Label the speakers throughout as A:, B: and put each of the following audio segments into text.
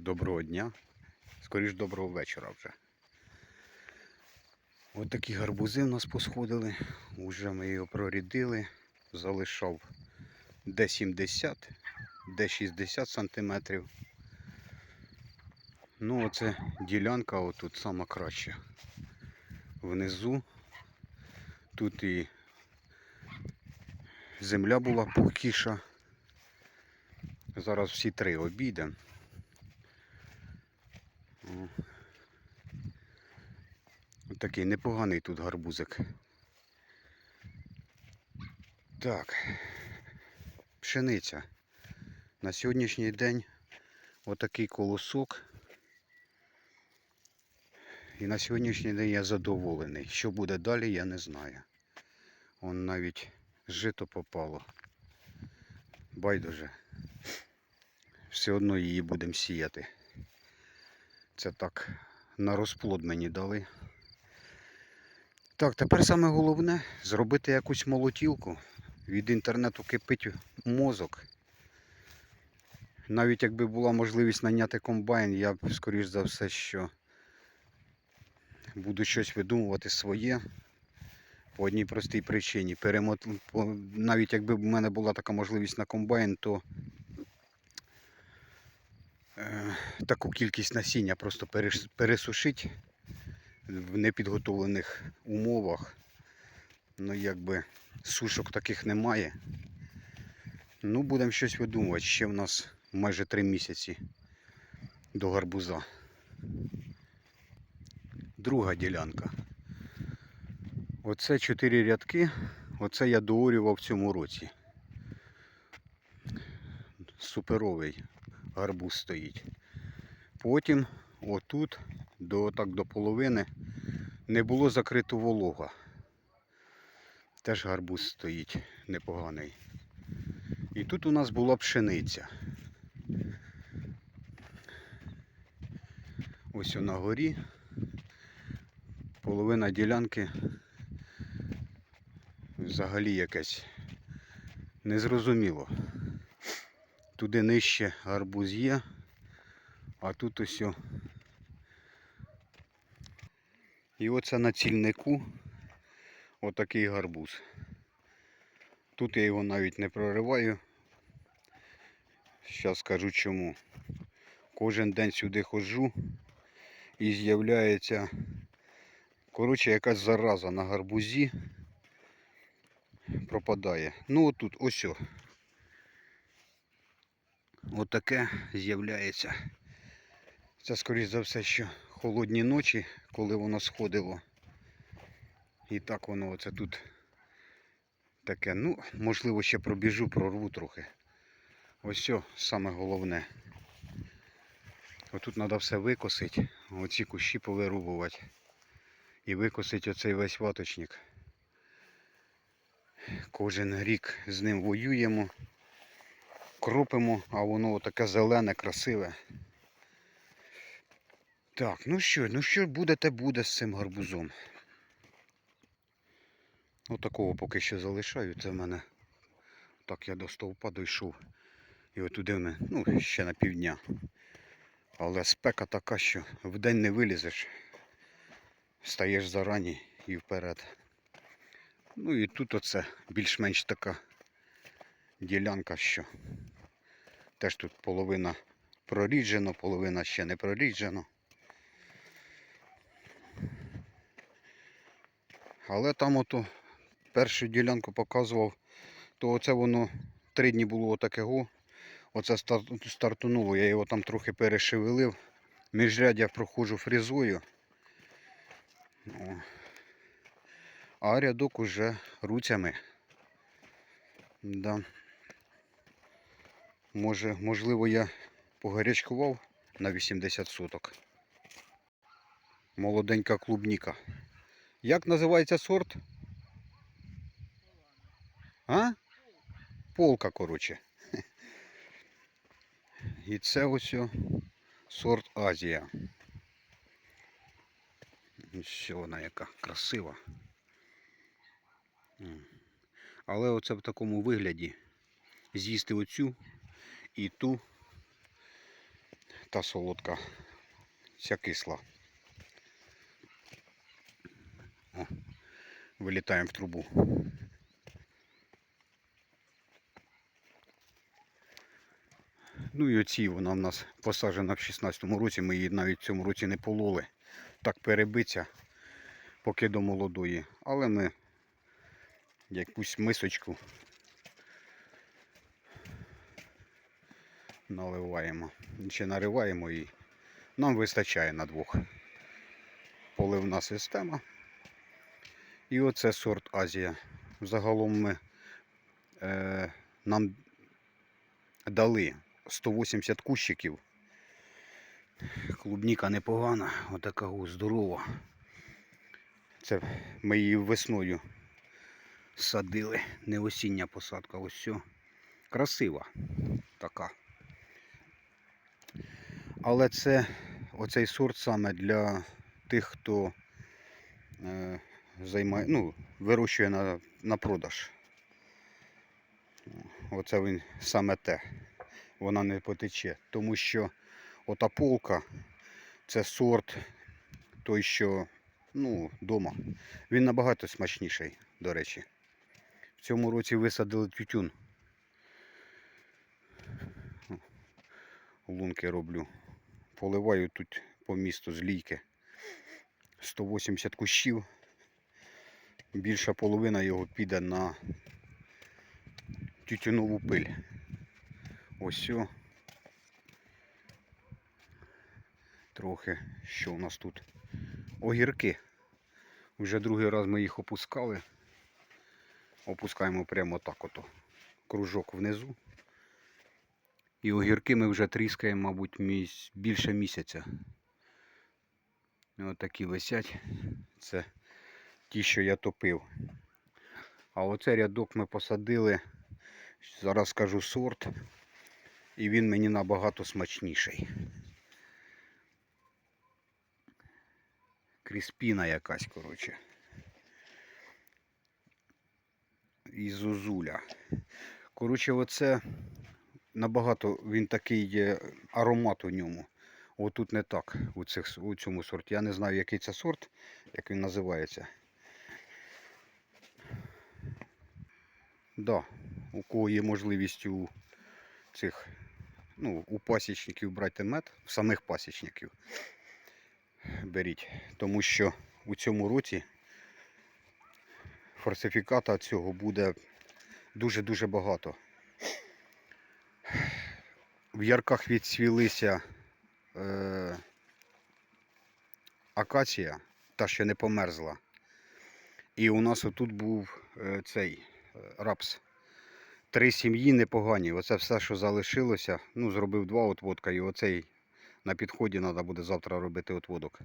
A: Доброго дня. Скоріш доброго вечора вже. Ось такі гарбузи в нас посходили. Уже ми його прорідили. Залишав де 70, де 60 сантиметрів. Ну, оце ділянка отут сама краща. Внизу. Тут і земля була пухкіша. Зараз всі три обійдемо. Такий непоганий тут гарбузик. Так. Пшениця. На сьогоднішній день отакий колосок. І на сьогоднішній день я задоволений. Що буде далі, я не знаю. Он навіть жито попало. Байдуже. Все одно її будемо сіяти. Це так на розплод мені дали. Так, тепер саме головне зробити якусь молотілку. Від інтернету кипить мозок. Навіть якби була можливість наняти комбайн, я б, скоріш за все, що буду щось видумувати своє. По одній простій причині. Перемот... Навіть якби в мене була така можливість на комбайн, то е, таку кількість насіння просто пересушить в непідготовлених умовах. Ну, якби сушок таких немає. Ну, будемо щось видумувати. Ще в нас майже три місяці до гарбуза. Друга ділянка. Оце чотири рядки. Оце я доорював в цьому році. Суперовий гарбуз стоїть. Потім отут до, так, до половини не було закрито волога. Теж гарбуз стоїть непоганий. І тут у нас була пшениця. Ось на горі. Половина ділянки взагалі якесь незрозуміло. Туди нижче гарбуз є, а тут ось. о. І оце на цільнику отакий гарбуз. Тут я його навіть не прориваю. Зараз скажу чому. Кожен день сюди ходжу і з'являється коротше якась зараза на гарбузі пропадає. Ну отут ось. Отаке з'являється. Це скоріш за все, що холодні ночі, коли воно сходило. І так воно оце тут таке. Ну, можливо, ще пробіжу, прорву трохи. Ось о, саме головне. Отут треба все викосити, оці кущі повирубувати. І викосити оцей весь ваточник. Кожен рік з ним воюємо, кропимо, а воно таке зелене, красиве. Так, ну що, ну що буде, те буде з цим гарбузом. Отакого поки що залишаю. Це в мене так я до стовпа дійшов. І отуди мене, ну, ще на півдня. Але спека така, що вдень не вилізеш. Стаєш зарані і вперед. Ну і тут оце більш-менш така ділянка, що теж тут половина проріджено, половина ще не проріджено. Але там ото першу ділянку показував, то оце воно три дні було отакого. Оце стартунуло, я його там трохи перешевелив. Міжрядя проходжу фрезою. О. А рядок уже руцями. Да. Може, можливо, я погарячкував на 80 соток. Молоденька клубніка. Як називається сорт? А? Полка, коротше. І це ось сорт Азія. Ось вона яка красива. Але оце в такому вигляді з'їсти оцю і ту та солодка, ця кисла. О, вилітаємо в трубу. Ну і оці вона в нас посаджена в 16-му році, ми її навіть в цьому році не пололи. Так перебиться, поки до молодої. Але ми якусь мисочку наливаємо. Чи нариваємо і нам вистачає на двох. Поливна система. І оце сорт Азія. Загалом ми е, нам дали 180 кущиків. Клубніка непогана, отака здорова. Це ми її весною садили, не осіння посадка, ось все. Красива така. Але це оцей сорт саме для тих, хто е, займає, ну, вирощує на, на продаж. Оце він саме те. Вона не потече. Тому що ота полка це сорт той, що ну, дома. Він набагато смачніший, до речі. В цьому році висадили тютюн. Лунки роблю. Поливаю тут по місту з лійки. 180 кущів. Більша половина його піде на тютюнову пиль. Ось. Трохи що у нас тут? Огірки. Вже другий раз ми їх опускали. Опускаємо прямо так ото. Кружок внизу. І огірки ми вже тріскаємо, мабуть, місь... більше місяця. Ось такі висять. Це ті, що я топив. А оце рядок ми посадили. Зараз скажу сорт. І він мені набагато смачніший. Кріспіна якась, коротше. І зозуля. Коротше, оце набагато він такий є аромат у ньому. Отут не так у, цих, у цьому сорті. Я не знаю, який це сорт, як він називається. Да, у кого є можливість у цих, ну, у пасічників брати мед, в самих пасічників беріть. Тому що у цьому році фальсифіката цього буде дуже-дуже багато. В ярках відцвілися е, акація, та ще не померзла. І у нас отут був е, цей рапс. Три сім'ї непогані. Оце все, що залишилося. Ну, зробив два отводка, і оцей на підході треба буде завтра робити отводок.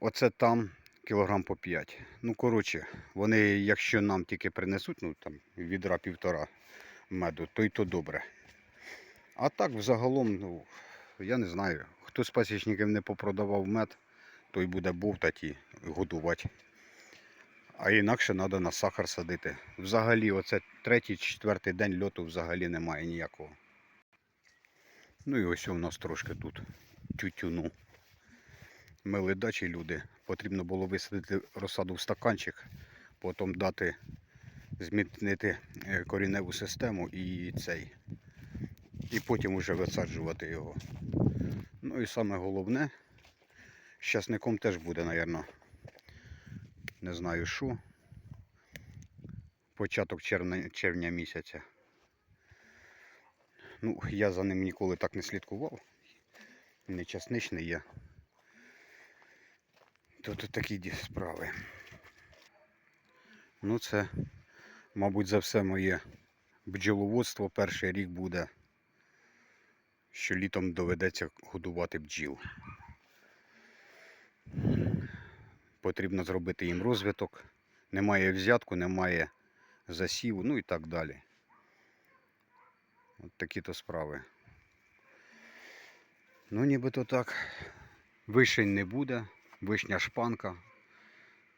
A: Оце там кілограм по 5. Ну, коротше, вони, якщо нам тільки принесуть, ну там відра півтора меду, то й то добре. А так, взагалом, ну, я не знаю, хто з пасічників не попродавав мед, той буде бовтати і годувати. А інакше треба на сахар садити. Взагалі, оце третій, четвертий день льоту взагалі немає ніякого. Ну і ось у нас трошки тут тютюну. Ми ледачі люди. Потрібно було висадити розсаду в стаканчик, потім дати змінити е, коріневу систему і цей. І потім вже висаджувати його. Ну і саме головне, з часником теж буде, мабуть, не знаю що. Початок червня, червня місяця. Ну, я за ним ніколи так не слідкував. Не часничний я. Тут такі справи. Ну це, мабуть, за все моє бджоловодство перший рік буде, що літом доведеться годувати бджіл. Потрібно зробити їм розвиток. Немає взятку, немає засіву, ну і так далі. От такі то справи. Ну, нібито так. Вишень не буде. Вишня шпанка.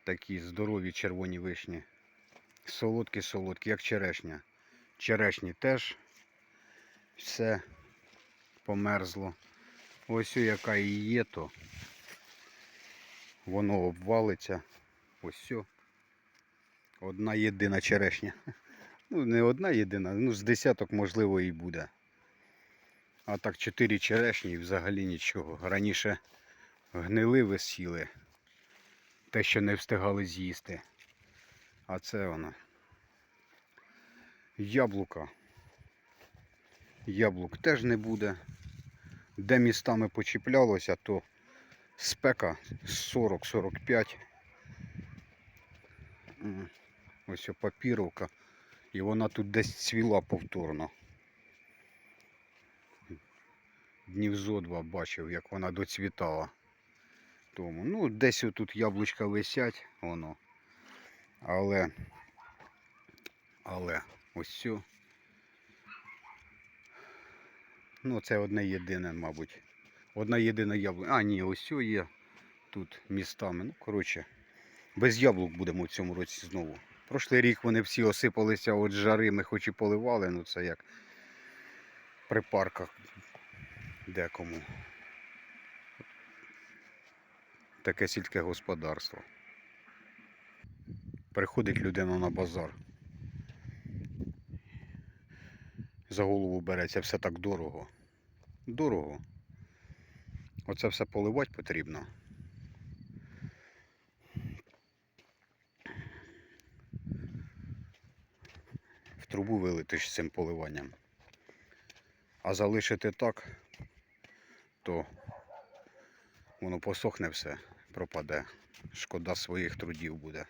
A: Такі здорові червоні вишні. Солодкі, солодкі, як черешня. Черешні теж все померзло. Ось яка і є, то воно обвалиться. Ось о. Одна єдина черешня. Ну, не одна єдина, ну з десяток можливо і буде. А так чотири черешні і взагалі нічого. Раніше гнили висіли. Те, що не встигали з'їсти. А це воно. Яблука. Яблук теж не буде. Де містами почіплялося, то спека 40-45. М, Ось папіровка. І вона тут десь цвіла повторно. Днів зо два бачив, як вона доцвітала. Тому, ну, десь отут яблучка висять, воно. Але, але, ось цю. Ну, це одне єдине, мабуть. Одна єдина яблука. А, ні, ось є тут містами. Ну, коротше, без яблук будемо в цьому році знову. Прошлий рік вони всі осипалися від жари, ми хоч і поливали, ну це як при парках декому. Таке сільське господарство. Приходить людина на базар. За голову береться все так дорого. Дорого. Оце все поливати потрібно. В трубу вилитиш з цим поливанням. А залишити так, то воно посохне все, пропаде. Шкода своїх трудів буде.